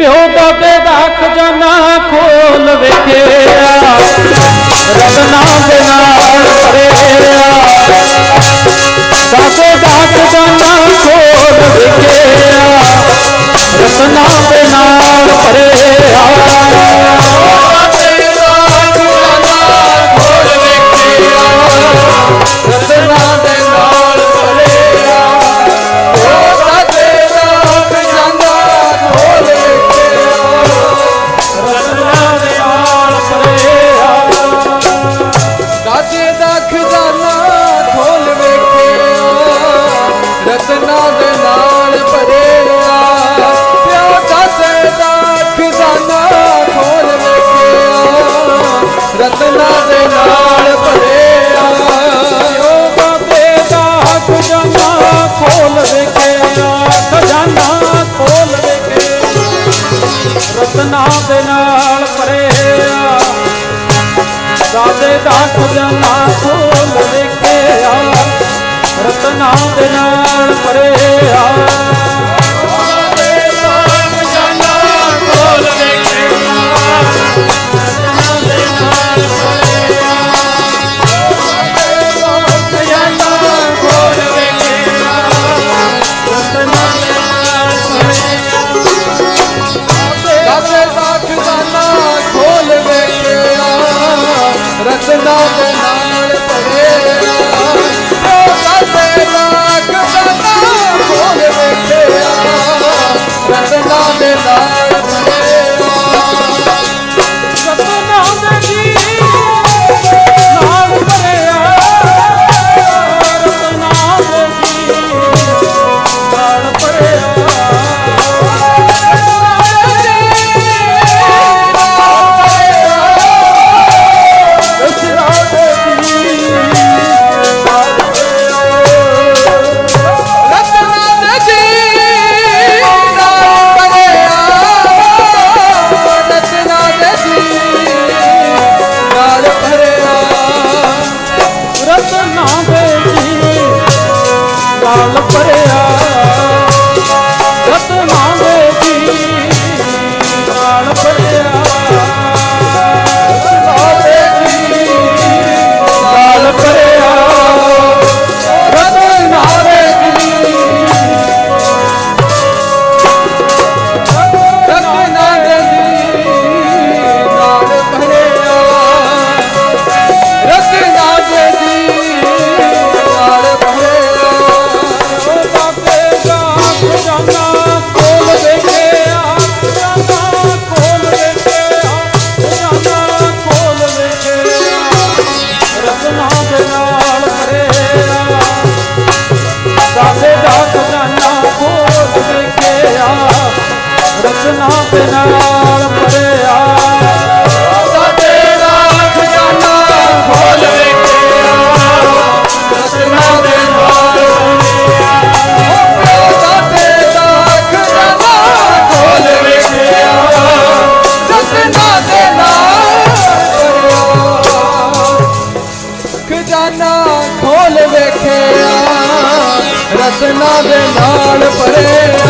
ਪਿਓ ਬਾਬੇ ਦਾ ਖਜ਼ਾਨਾ ਖੋਲ ਵੇਖਿਆ। ਰਬ ਰਾਧੇ ਦਾ ਖਜ਼ਾਨਾ ਖੋਲ ਵੇਖਿਆ ਰਤਨਾ ਦੇ ਨਾਲ ਭਰਿਆ Rakshan Dao Dao করে ਤ੍ਰਿਸ਼ਨਾ ਦੇ ਨਾਲ ਭਰਿਆ ਸਾਡੇ ਦਾ ਖਜ਼ਾਨਾ ਖੋਲ ਵੇਖਿਆ ਤ੍ਰਿਸ਼ਨਾ ਦੇ ਨਾਲ ਭਰਿਆ ਸਾਡੇ ਦਾ ਖਜ਼ਾਨਾ ਖੋਲ ਵੇਖਿਆ ਤ੍ਰਿਸ਼ਨਾ ਦੇ ਨਾਲ ਭਰਿਆ ਖਜ਼ਾਨਾ ਖੋਲ ਵੇਖਿਆ, ਰਤਨਾ ਦੇ ਨਾਲ ਭਰਿਆ।